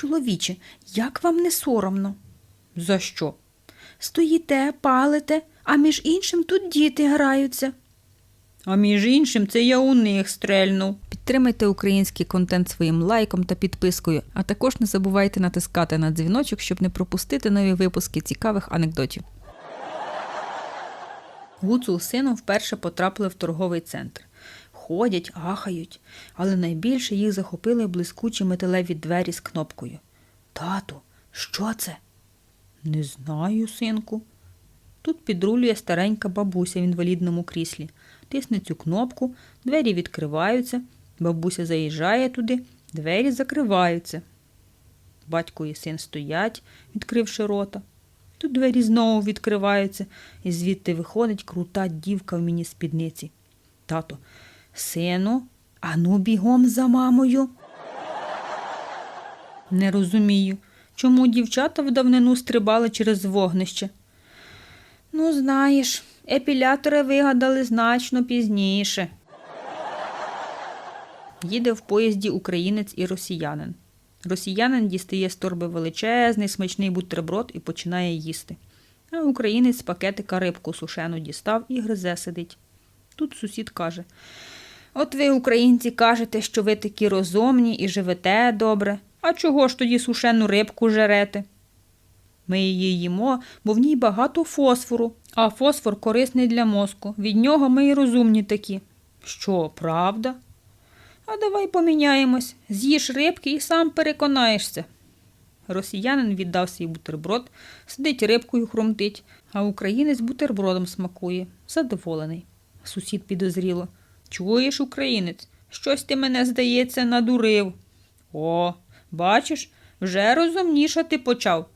Чоловіче, як вам не соромно? За що? Стоїте, палите, а між іншим тут діти граються. А між іншим, це я у них стрельнув. Підтримайте український контент своїм лайком та підпискою, а також не забувайте натискати на дзвіночок, щоб не пропустити нові випуски цікавих анекдотів. Гуцул з сином вперше потрапили в торговий центр. Ходять, ахають, але найбільше їх захопили блискучі металеві двері з кнопкою. Тату, що це? Не знаю, синку. Тут підрулює старенька бабуся в інвалідному кріслі. Тисне цю кнопку, двері відкриваються, бабуся заїжджає туди, двері закриваються. Батько і син стоять, відкривши рота. Тут двері знову відкриваються, і звідти виходить крута дівка в міні-спідниці. Тато, сину, ану бігом за мамою. Не розумію, чому дівчата в давнину стрибали через вогнище. Ну, знаєш, епілятори вигадали значно пізніше. Їде в поїзді українець і росіянин. Росіянин дістає з торби величезний смачний бутерброд і починає їсти. А українець з пакетика рибку сушену дістав і гризе сидить. Тут сусід каже: От ви, українці, кажете, що ви такі розумні і живете добре. А чого ж тоді сушену рибку жерете? Ми її їмо, бо в ній багато фосфору, а фосфор корисний для мозку. Від нього ми і розумні такі. Що, правда? А давай поміняємось. З'їж рибки і сам переконаєшся. Росіянин віддав свій бутерброд, сидить рибкою хрумтить, а українець бутербродом смакує, задоволений. Сусід підозріло. Чуєш, українець, щось ти мене, здається, надурив. О, бачиш, вже розумніша ти почав.